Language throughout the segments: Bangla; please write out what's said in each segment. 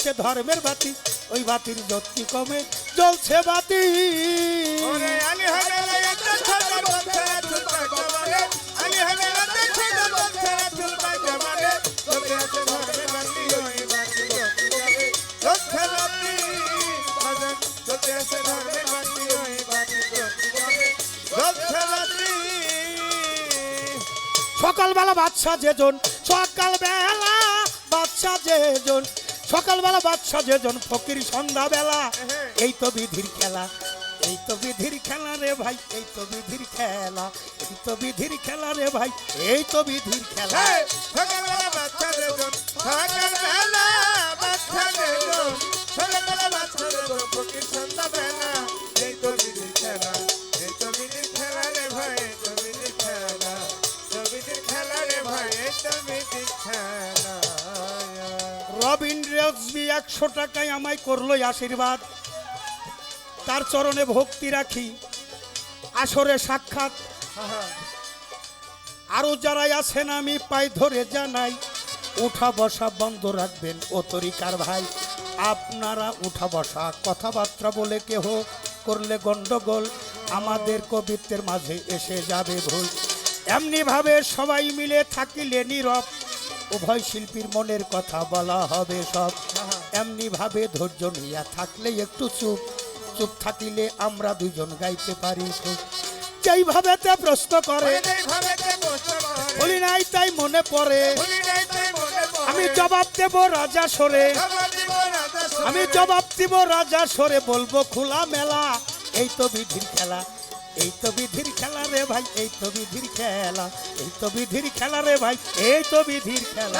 আছে ধর্মের বাতি ওই বাতির জ্যোতি কমে জ্বলছে বাতি। সকালবেলা বাচ্চা যেজন সকালবেলা বাচ্চা যেজন। সকালবেলা বাচ্চা যেজন ফকির সন্ধ্যাবেলা এই তো বিধির খেলা এই তো বিধির খেলা রে ভাই এই তো বিধির খেলা এই তো বিধির খেলা রে ভাই এই তো বিধির খেলা এই, সকালবেলা বাচ্চাদের জন, সকালবেলা বাচ্চাদের জন, সকালবেলা বাচ্চাদের জন, ফকির সন্ধ্যাবেলা, এই তো বিধির খেলা, এই তো বিধির খেলা রে ভাই, এই তো বিধির খেলা, তো বিধির খেলা রে ভাই, এই তো বিধির খেলা। রজবি একশো টাকায় আমায় করল আশীর্বাদ। তার চরণে ভক্তি রাখি, আসরে সাক্ষাৎ। আরও যারাই আছেন, আমি পাই ধরে জানাই, উঠা বসা বন্ধ রাখবেন ও তরিকার ভাই। আপনারা উঠা বসা, কথাবার্তা বলে কেহ করলে গন্ডগোল, আমাদের কবিত্বের মাঝে এসে যাবে ভুল। এমনি ভাবে সবাই মিলে থাকিলে নীরব উভয় শিল্পীর মনের কথা বলা হবে সব। এমনি ভাবে ধৈর্য নিয়ে থাকলে একটু চুপ। চুপ থাকিলে আমরা দুজন গাইতে পারি যেইভাবে তে প্রশ্ন করে বলে, নাই তাই মনে পড়ে। আমি জবাব দেব রাজা সরে। আমি জবাব দিব রাজা সরে বলব খোলা মেলা এই তো বিধির খেলা। এই তো বিধির খেলা রে ভাই এই তো বিধির খেলা এই তো বিধির খেলা রে ভাই এই তো বিধির খেলা।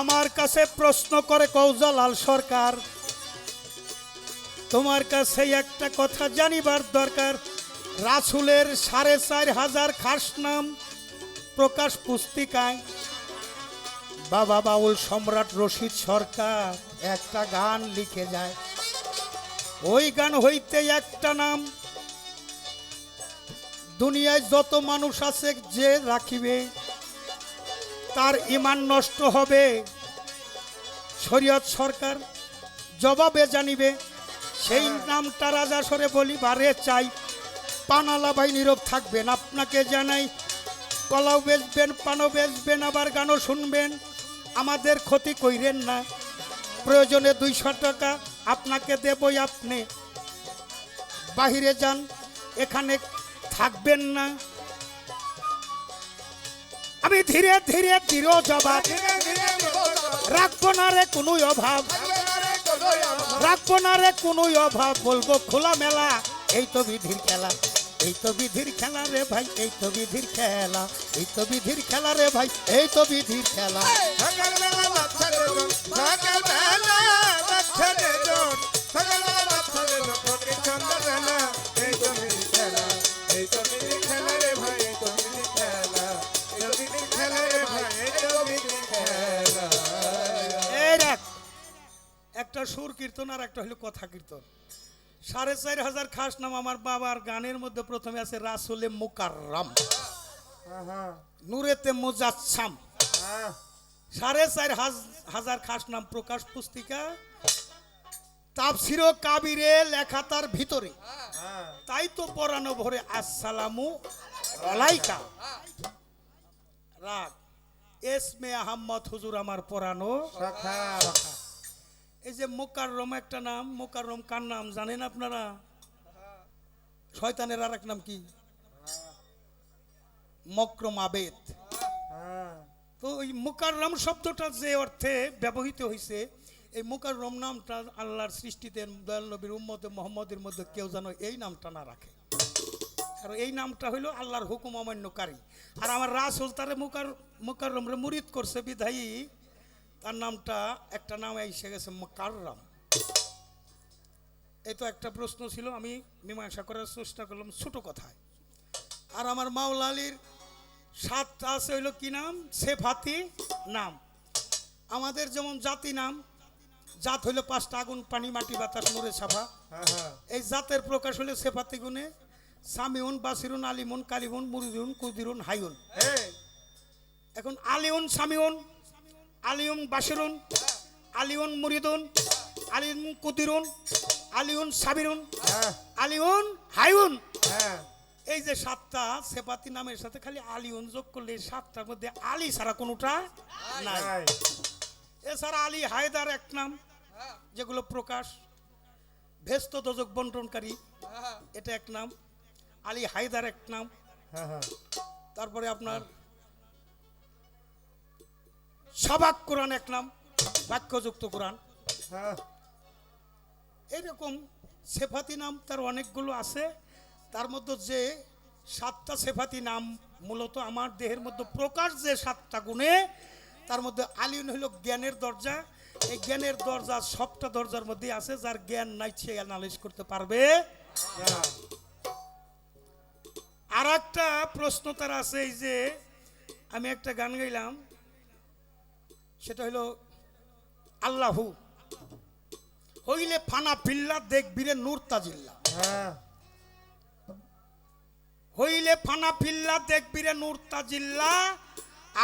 আমার কাছে প্রশ্ন করে কৌজলাল সরকার তোমার কাছে একটা কথা জানিবার দরকার। রাসুলের সাড়ে চার হাজার খাস নাম প্রকাশ পুস্তিকায়। বাবা বাউল সম্রাট রশিদ সরকার একটা গান লিখে যায়। ওই গান হইতে একটা নাম, দুনিয়ায় যত মানুষ আছে যে রাখিবে, তার ইমান নষ্ট হবে। শরীয়ত সরকার জবাবে জানিবে সেই নামটা রাজা সরে বলি বারে চাই পানালা ভাই নীরব থাকবেন আপনাকে জানাই কলাও বেচবেন পানও বেচবেন আবার গানও শুনবেন আমাদের ক্ষতি কইরেন না প্রয়োজনে দুইশো টাকা আপনাকে দেবই আপনি বাহিরে যান এখানে থাকবেন না। আমি ধীরে ধীরে জবাব ধীরে ধীরে রাখব না রে কোনো কোনোই অভাব। রাখব না রে কোনো অভাব বলব খোলা মেলা। এই তো বিধির খেলা এই তো বিধির খেলা রে ভাই এই তো বিধির খেলা এই তো বিধির খেলা রে ভাই এই তো বিধির খেলা। সকালবেলা একটা সুর কীর্তন আর একটা হলো কথা কীর্তন। সাড়ে চার হাজার খাস নাম আমার বাবার গানের মধ্যে প্রথমে আছে রাসুলে মুকাররাম। নূরেতে মুজাচ্ছাম। সাড়ে চার হাজার খাস নাম প্রকাশ পুস্তিকা। তাপসির কাবিরে লেখা তার ভিতরে। তাই তো পরানো ভরে আসসালামু আলাইকা। রাগ। এসমে আহম্মদ হুজুর আমার পরানো। সখা, এই যে মোকাররম একটা নাম মোকাররম কার নাম জানেন আপনারা? শয়তানের আর এক নাম কি? মক্রম আবেদ। আহ, তো ওই মুকাররম শব্দটা যে অর্থে ব্যবহৃত হয়েছে এই মুকাররম নামটা আল্লাহর সৃষ্টিতে দয়াল নবীর উম্মতে মোহাম্মদের মধ্যে কেউ যেন এই নামটা না রাখে। কারণ এই নামটা হইল আল্লাহর হুকুম অমান্যকারী। আর আমার রাসুল তারে মুকার মুকাররমরে মুরিদ করছে বিধায়ী। তার নামটা একটা নাম এসে গেছে মুকাররম। এই তো একটা প্রশ্ন ছিল আমি মীমাংসা করার চেষ্টা করলাম ছোট কথায়। আর আমার মাওলা আলীর সাতটা আছে হইল কি নাম? সেফাতি নাম। আমাদের যেমন জাতি নাম জাত হইল পাঁচটা আগুন পানি মাটি বাতাস নড়ে ছাপা। হ্যাঁ হ্যাঁ। এই জাতের প্রকাশ হলে সেফাতি গুণে। সামিউন বাসিরুন আলিমুন কালিমুন মুরিদুন কুদিরুন হাইউন। এখন আলিউন সামিউন আলিউন বাসিরুন আলিউন মুরিদুন আলিউন কুদিরুন আলিউন সাবিরুন হ্যাঁ। আলিউন হাইউন হ্যাঁ। এই যে সাতটা সেপাতি নামের সাথে খালি আলিউন যোগ করলে সাতটার মধ্যে আলী ছাড়া কোনোটা নাই। এছাড়া আলী হায়দার এক নাম যেগুলো প্রকাশ ভেস্ত দোজক বন্টনকারী এটা এক নাম আলী হায়দার এক নাম। হ্যাঁ হ্যাঁ। তারপরে আপনার সবাক কোরআন এক নাম বাক্যযুক্ত কোরআন। হ্যাঁ। এরকম সেফাতি নাম তার অনেকগুলো আছে। তার মধ্যে যে সাতটা সেফাতি নাম মূলত আমার দেহের মধ্যে প্রকাশ যে সাতটা গুণে তার মধ্যে আলিউন হইল জ্ঞানের দরজা। এই জ্ঞানের দরজা সবটা দরজার মধ্যে আছে যার জ্ঞান নাই সে অ্যানালাইজ করতে পারবে। আর একটা প্রশ্ন তার আছে এই যে আমি একটা গান গাইলাম সেটা হলো আল্লাহু। হইলে ফানা ফিল্লা দেখবিরে নূর তাজিল্লা হ্যাঁ। হইলে ফানা ফিল্লা দেখবিরে নূর তাজিল্লা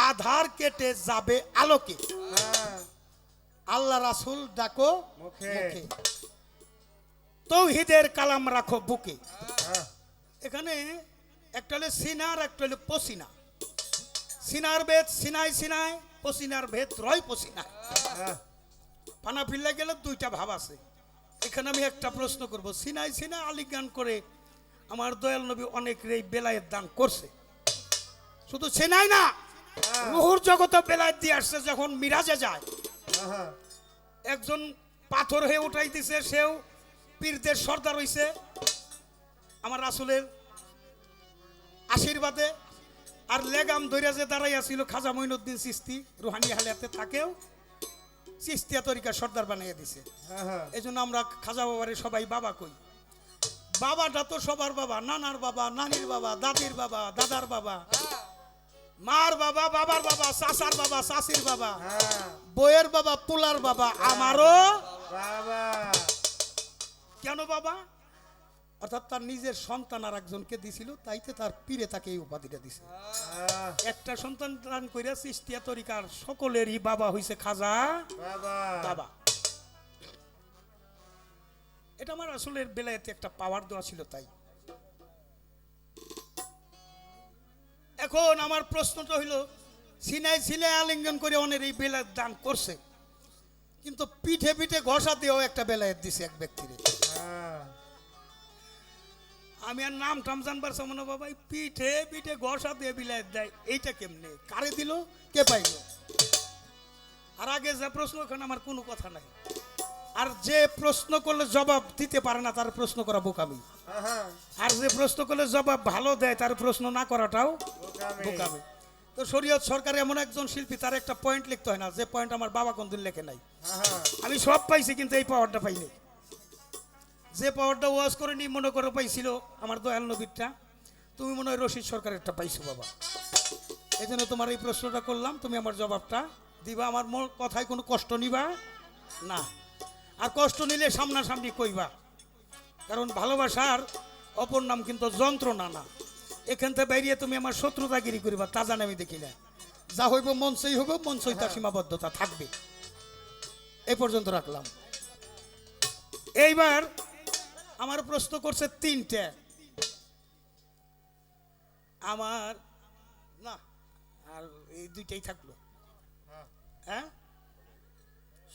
আধার কেটে যাবে আলোকে। হ্যাঁ। আল্লাহ রাসুল ডাকো মুখে। তৌহিদের কালাম রাখো বুকে। হ্যাঁ। এখানে একটা হলো সিনার একটা হলো পসিনা। সিনার বেদ সিনাই সিনাই। পসিনার ভেদ, রয় পসিনা। পানা ফিল্লা গেলে দুইটা ভাব আছে। এখানে আমি একটা প্রশ্ন করব, সিনাই সিনা আলিগান করে আমার দয়াল নবী অনেক এই বেলায়ের দান করছে। শুধু সিনাই না, রুহুর জগতে বেলায়েত দিয়ে আসছে যখন মিরাজে যায়। একজন পাথর হয়ে উঠাই দিছে, সেও পীরদের সর্দার হইছে। আমার রাসুলের আশীর্বাদে আর লেগাম ধৈর্য যে দাঁড়াইয়া ছিল খাজা মঈনুদ্দিন চিস্তি রুহানি হালিয়াতে তাকেও চিস্তিয়া তরিকা সর্দার বানাইয়া দিছে। এই জন্য আমরা খাজা বাবারে সবাই বাবা কই। বাবাটা তো সবার বাবা নানার বাবা নানির বাবা দাদির বাবা দাদার বাবা। মার বাবা বাবার বাবা চাচার বাবা চাচির বাবা। হ্যাঁ। বইয়ের বাবা পুলার বাবা। আমারও বাবা। কেন বাবা? অর্থাৎ তার নিজের সন্তান আর একজনকে দিছিল তাইতে তার পীরে তাকে এই উপাধিটা দিছে। একটা সন্তান দান কইরা সৃষ্টিয়া তরিকার সকলেরই বাবা হইছে খাজা বাবা। এটা আমার আসলের বেলায়েতে একটা পাওয়ার দেওয়া ছিল তাই। এখন আমার প্রশ্নটা হইল সিনাই সিলাই আলিঙ্গন করে অনেক এই বেলায়েত দান করছে কিন্তু পিঠে পিঠে ঘষা দিয়েও একটা বেলায়েত দিছে এক ব্যক্তিরে। আমি আর নাম টাম জানবার সামনে বাবা পিঠে পিঠে ঘষা দিয়ে বিলাইত দেয়। এইটা কেমনে? কারে দিল? কে পাইল? আর আগে যা প্রশ্ন ওখানে আমার কোনো কথা নাই। আর যে প্রশ্ন করলে জবাব দিতে পারে না তার প্রশ্ন করা বোকামি। আর যে প্রশ্ন করলে জবাব ভালো দেয় তার প্রশ্ন না করাটাও বোকামি। তো শরীয়ত সরকার এমন একজন শিল্পী তার একটা পয়েন্ট লিখতে হয় না যে পয়েন্ট আমার বাবা কোনদিন লেখে নাই। আমি সব পাইছি কিন্তু এই পাওয়ারটা পাইনি। যে পাওয়ারটা ওয়াজ করে নি, মনে করে পাইছিল আমার দয়াল নবীরটা। তুমি মনে হয় রশিদ সরকারেরটা পাইছো বাবা। এই জন্য তোমার এই প্রশ্নটা করলাম, তুমি আমার জবাবটা দিবা। আমার কথায় কোনো কষ্ট নিবা না। আর কষ্ট নিলে সামনাসামনি কইবা। কারণ ভালোবাসার অপর নাম কিন্তু যন্ত্রণা না। এখান থেকে বেরিয়ে তুমি আমার শত্রুতাগিরি করিবা, তা জানি আমি দেখি না। যা হইব মঞ্চই হইব মঞ্চই তার সীমাবদ্ধতা থাকবে। এই পর্যন্ত রাখলাম। এইবার আমার প্রশ্ন করছে তিনটে। আমার না আর এই দুইটাই থাকল। হ্যাঁ?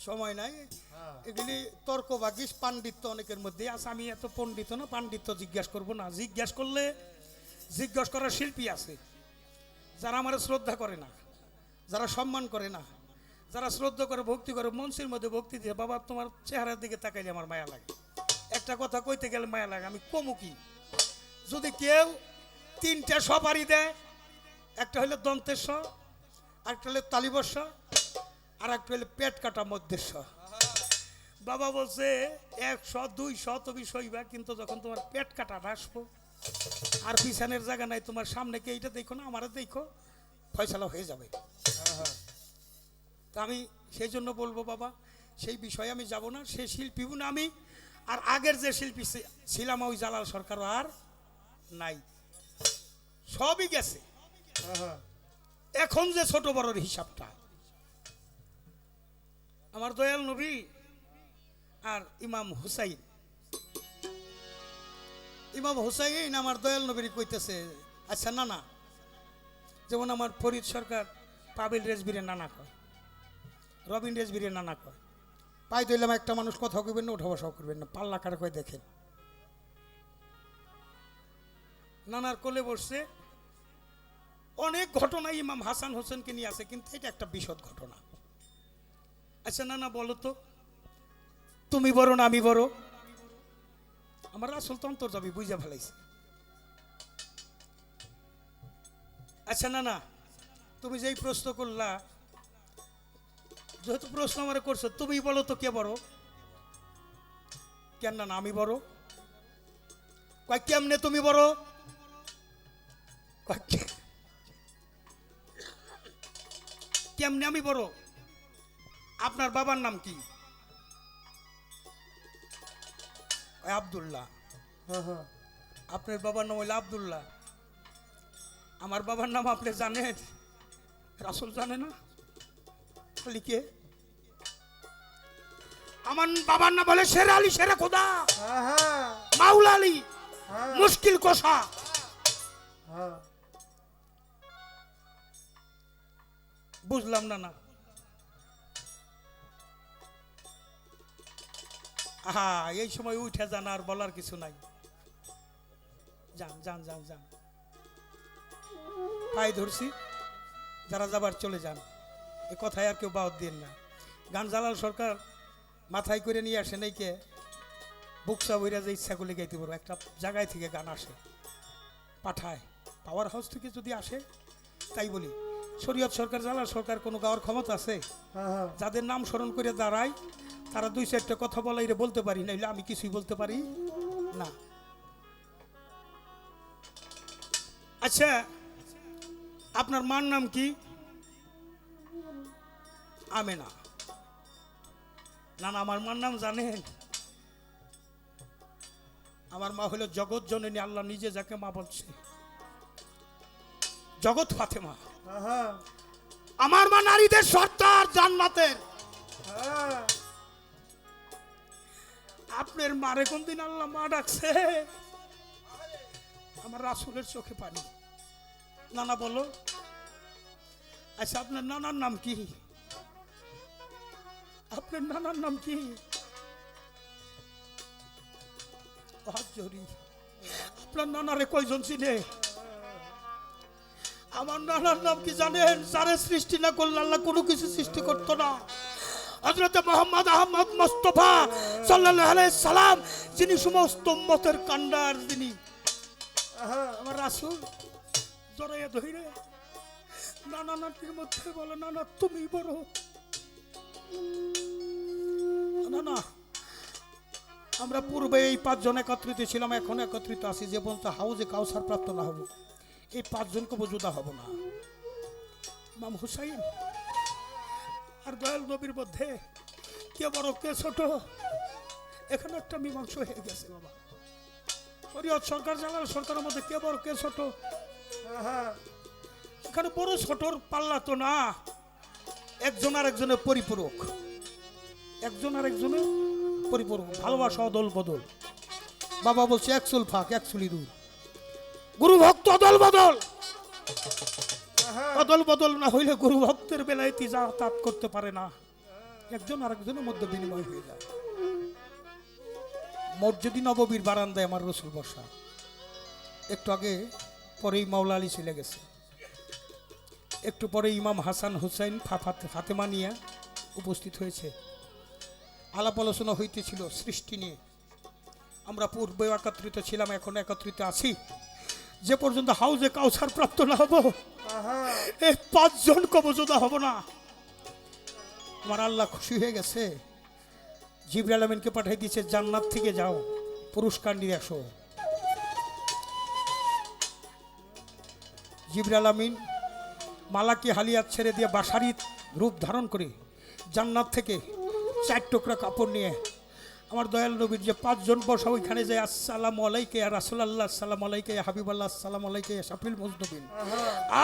সময় নাই। হ্যাঁ। এগুলি তর্ক বাগিস পাণ্ডিত্য অনেকের মধ্যে আছে। আমি এত পণ্ডিত না পাণ্ডিত্য জিজ্ঞাসা করব না। জিজ্ঞাসা করলে জিজ্ঞাসা করার শিল্পী আছে। যারা আমার শ্রদ্ধা করে না যারা সম্মান করে না যারা শ্রদ্ধা করে ভক্তি করে মনসির মধ্যে ভক্তি দিয়ে বাবা তোমার চেহারার দিকে তাকাইলে আমার মায়া লাগে। একটা কথা কইতে গেলে মায়া লাগে, আমি কমু কি? যদি কেউ তিনটা সপারি দেয়, একটা হলো দন্তের স একটা হলো তালিবস্য আর একটা হলো পেট কাটা মধ্যের স বাবা বলছে, একশো, দুইশো তুমি সইবা কিন্তু যখন তোমার পেট কাটা আসব, আর পিছনের জায়গা নাই, তোমার সামনে কে এইটা দেখো না আমারও দেখো, ফয়সালা হয়ে যাবে। তা আমি সেই জন্য বলব বাবা, সেই বিষয়ে আমি যাব না, সে শিল্পীও না আমি আর আগের যে শিল্পী ছিলাম ওই জালাল সরকার আর নাই। সবই গেছে। এখন যে ছোট বড়র হিসাবটা। আমার দয়াল নবী আর ইমাম হুসাইন। ইমাম হুসাইন আমার দয়াল নবীর কইতেছে আচ্ছা না না যেমন আমার ফরিদ সরকার পাবিল রেজবিরে নানা কয়, রবিন রেজবিরে নানা কয়। পাই দিলাম একটা মানুষ কথা কইবেন না ওঠা বসাও করবেন না, পাল্লা কাটা করে দেখেন। নানার কোলে বসছে। অনেক ঘটনা ইমাম হাসান হোসেনকে নিয়ে আছে, কিন্তু এটা একটা বিশদ ঘটনা। আচ্ছা না না বলো তো, তুমি বড় না আমি বড়? আমার আসল তো অন্তর যাবি বুঝা ফেলাইছি। আচ্ছা না না তুমি যেই প্রশ্ন করলা যেহেতু প্রশ্ন আমার করছ তুমি বলো তো কে বড়? কেন না আমি বড়। কয় কেমনে তুমি বড়? কেমনে আমি বড়? আপনার বাবার নাম কি? আব্দুল্লাহ। আপনার বাবার নাম হইল আব্দুল্লাহ। আমার বাবার নাম আপনি জানেন? রাসুল জানে না? কে আমার বাবার নাম বলে শের আলী শেরে খোদা। আহা, মাউলা আলী হ্যাঁ, মুশকিল কোষা। হ্যাঁ, বুঝলাম না না। আহা এই সময় উঠে যান আর বলার কিছু নাই। যান যান যান যান। পায়ে ধরছি যারা যাবার চলে যান। এ কথায় আর কেউ বাদ দিন না। গান জালাল সরকার মাথায় করে নিয়ে আসে নাইকে বুকসা বইরা যে ইচ্ছা করলে গাইতে পারব একটা জায়গায় থেকে গান আসে পাঠায়। পাওয়ার হাউস থেকে যদি আসে তাই বলি। শরীয়ত সরকার জালাল সরকার কোনো গাওয়ার ক্ষমতা আছে? যাদের নাম স্মরণ করে দাঁড়ায় তারা দুই চারটা কথা বলাই রে বলতে পারি নাইলে আমি কিছুই বলতে পারি না। আচ্ছা আপনার মার নাম কি? আমেনা। না না আমার মার নাম জানেন? আমার মা হলো জগৎ জননী আল্লাহ নিজে যাকে মা বলছে। জগৎ ফাতেমা। আমার মা নারীদের সর্দার জান্নাতের। আপনার মারে কোন দিন আল্লাহ মা ডাকছে? আমার রাসুলের চোখে পানি। নানা বলো আচ্ছা আপনার নানার নাম কি? আপনার নানার নাম কি? আপনার নানারে কয়জন চিনে? আমার নানার নাম কি জানেন? যারে সৃষ্টি না করলে আল্লাহ কোনো কিছু সৃষ্টি করতো না। হজরত মোহাম্মদ আহমদ মোস্তফা সাল্লাহ সালাম, যিনি সমস্ত উম্মতের কান্ডার যিনি। আমার রাসুল, জড়াইয়া ধরে নানা নাতির মধ্যে বলে, নানা, তুমি বড় না না আমরা পূর্বে এই পাঁচজন একত্রিত ছিলাম এখন একত্রিত আছি। যে পর্যন্ত হাউজে কাউসার প্রাপ্ত না হব। এই পাঁচজনকে বোঝুদা হব না। ইমাম হুসাইন আর দয়াল নবীর মধ্যে কে বড় কে ছোট এখানে একটা মীমাংস হয়ে গেছে বাবা। শরীয়ত সরকার জানাল সরকারের মধ্যে কে বড় কে ছোট? আহা, এখানে বড় ছোটর পাল্লা তো না। একজন আর একজনের পরিপূরক। একজন আর একজনের পরিপূরক। ভালোবাসা অদল বদল। বাবা বলছে এক চুল ফাঁক এক চুলি দূর গুরু ভক্ত অদল বদল। আহা, অদল বদল না হইলে গুরু ভক্তের বেলায় তি যাতায়াত করতে পারে না। একজন আর একজনের মধ্যে বিনিময় হয়ে যায়। মসজিদি নববীর বারান্দায় আমার রসুল বসা একটু আগে পরেই মাওলা আলী চলে গেছে। একটু পরে ইমাম হাসান হুসাইন ফাতেমা নিয়ে উপস্থিত হয়েছে। আলাপ আলোচনা হইতেছিল সৃষ্টি নিয়ে। আমরা পূর্বে একত্রিত ছিলাম এখন একত্রিত আছি। যে পর্যন্ত হাউজে কাউসার প্রাপ্ত না হব এই পাঁচজন কবজোদা হব না। আমার আল্লাহ খুশি হয়ে গেছে। জিবরাল আমিনকে পাঠিয়ে দিয়েছে জান্নাত থেকে যাও পুরস্কার নিয়ে আসো। জিবরাল আমিন মালাকি হালিয়াত ছেড়ে দিয়ে বাসারি রূপ ধারণ করে জান্নাত থেকে চার টুকরা কাপড় নিয়ে আমার দয়াল নবীর যে পাঁচজন বসা ওইখানে যে আসসালাম আলাইকে রাসুলাল্লাহ, আসসালাম আলাইকে হাবিবাল্লাহ, আসসালাম আলাইকে শাফিল মুজনবিন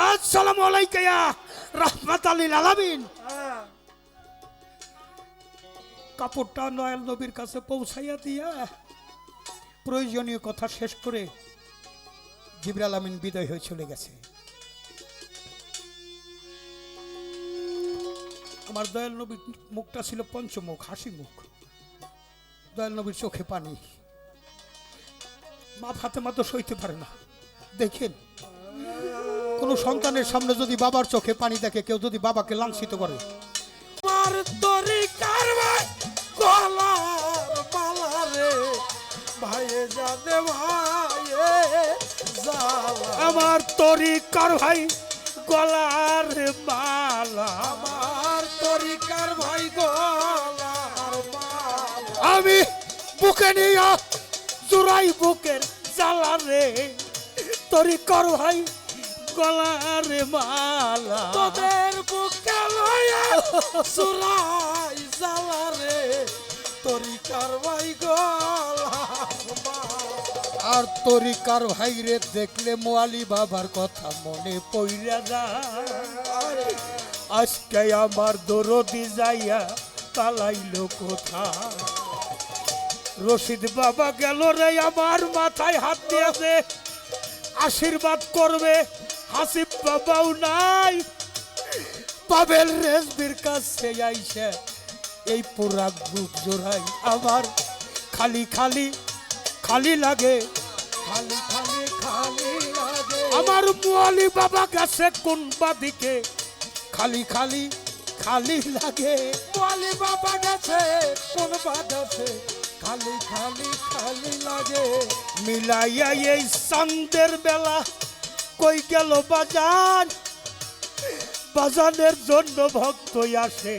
আসসালাম আলাইকে রহমাত আলীল আলামিন। কাপড়টা দয়াল নবীর কাছে পৌঁছাইয়া দিয়া প্রয়োজনীয় কথা শেষ করে জিবরাল আমিন বিদায় হয়ে চলে গেছে। আমার দয়াল নবীর মুখটা ছিল পঞ্চমুখ হাসি মুখ দয়াল নবীর চোখে পানি। মা ফাতেমা তো সইতে পারে না। দেখেন কোনো সন্তানের সামনে যদি বাবার চোখে পানি দেখে কেউ যদি বাবাকে লাঞ্ছিত করে। আমার তরিকার ভাই গলার মালা রে ভাইয়ে জানে ভাইয়ে জালা আমার তরিকার ভাই গলার মালা আমি বুকে নিয়া জোড়াই বুকের জ্বালা রে। তরিকার ভাই গলার মালা। তোদের বুকে লয়া সুরাই জালা রে। তরিকার ভাই গলার আর তরিকার ভাই রে, দেখলে মোয়ালি বাবার কথা মনে পইরা যায়। আজকে আমার দরদি যাইয়া পালাইলো কোথা রশিদ বাবা গেল রে আমার মাথায় হাত দিয়েছে। আশীর্বাদ করবে হাসিব বাবাও নাই। পাবেল রেজবির কাছে আইসে এই পুরা বুক জোড়াই আমার। খালি খালি খালি লাগে। খালি খালি খালি লাগে। আমার মুয়ালি বাবা গেছে কোন বাদিকে? খালি খালি খালি লাগে। বলি বাবা গেছে কোন বাগাছে খালি খালি খালি লাগে। মিলাইয়া এই চান্দের বেলা কই গেল বাজার বাজানের জন্য ভক্ত আসে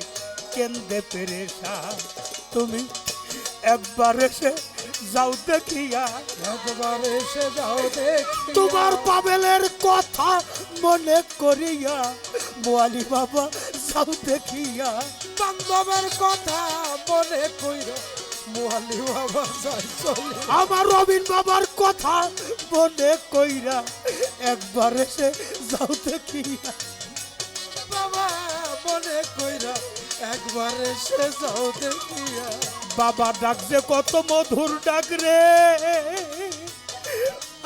কেন্দ্রে পেরেশা তুমি একবার এসে যাও দেখিয়া। একবার এসে যাও দেখি তোমার পাবেলের কথা মনে করিয়া, মোয়ালি বাবা, যাও দেখিয়া। বান্ধবের কথা মনে কইর মোহালি বাবা, যাই চলে। আমার রবিন বাবার কথা মনে কইরা একবার এসে যাও দেখিয়া। বাবা, মনে কইরা একবার এসে যাও দেখিয়া। বাবা ডাক যে কত মধুর ডাক রে।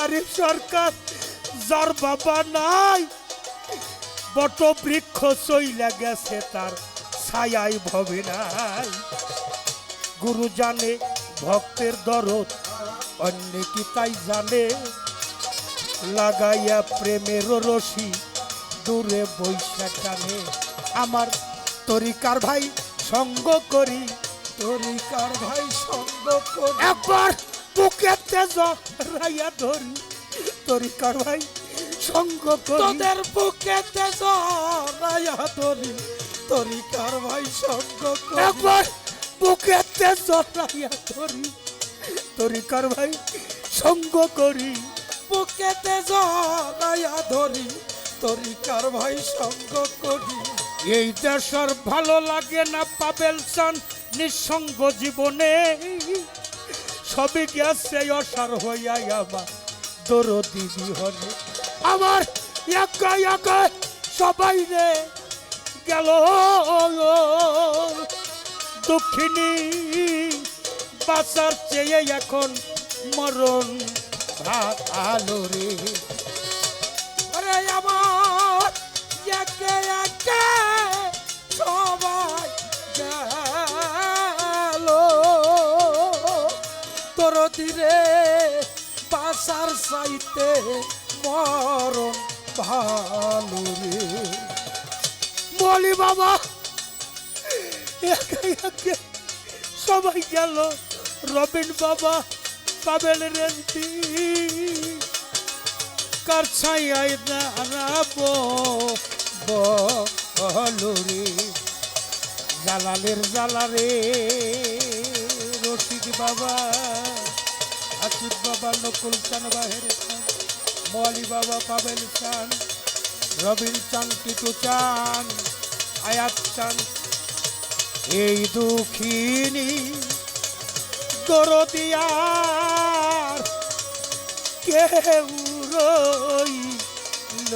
আরে সরকার যার বাবা নাই, বট বৃক্ষ চইলা গেছে তার ছায়াই ভবে নাই। গুরু জানে ভক্তের দরদ, অন্য কি তাই জানে? লাগাইয়া প্রেমের রশি দূরে বৈশা টানে। আমার তরিকার ভাই সঙ্গ করি, তরিকার ভাই সঙ্গ করি। একবার বুকে তেজ রাইয়া ধরি। ভাই সঙ্গ করি। তোদের বুকে রায়া ধরি তরিকার সঙ্গ একবার বুকে ধরি তরিকার ভাই সঙ্গ করি। জড়াইয়া ধরি তরিকার ভাই সঙ্গ করি। এই দেশের ভালো লাগে না পাবেল চান নিঃসঙ্গ জীবনে সবই গেছে অসার হইয়া আমার। দরদি বিহনে আমার একা একা সবাই রে গেল। দক্ষিণী বাঁচার চেয়ে এখন মরণ ভালো রে। আরে আমার একে একে সবাই গেল। তোর দিরে সাইতে মরণ ভালো রে। বলি বাবা সবাই গেল। রবিন বাবা, পাবেল রেন্টি কার ছাই দাঁড়াবো বলো রে? জালালের জালারে রশিদ বাবা। আসুদ বাবা নকুল চান বাহের চান মৌলি বাবা পাবেল চান রবিন চান টিটু চান, আয়াত চান। এই দুঃখিনী গরদিয়ার কেউ রইল